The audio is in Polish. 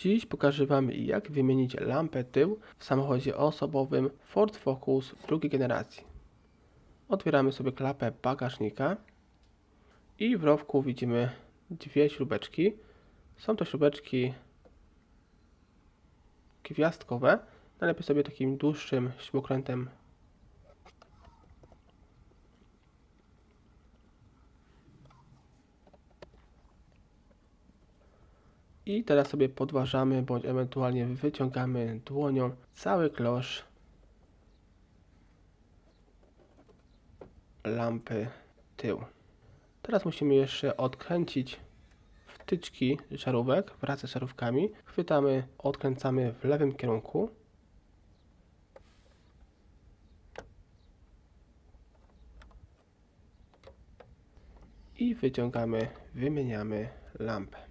Dziś pokażę Wam jak wymienić lampę tył w samochodzie osobowym Ford Focus drugiej generacji. Otwieramy sobie klapę bagażnika i w rowku widzimy dwie śrubeczki. Są to śrubeczki gwiazdkowe. Najlepiej sobie takim dłuższym śrubokrętem I teraz sobie podważamy, bądź ewentualnie wyciągamy dłonią cały klosz lampy tył. Teraz musimy jeszcze odkręcić wtyczki żarówek wraz ze żarówkami. Chwytamy, odkręcamy w lewym kierunku. I wyciągamy, wymieniamy lampę.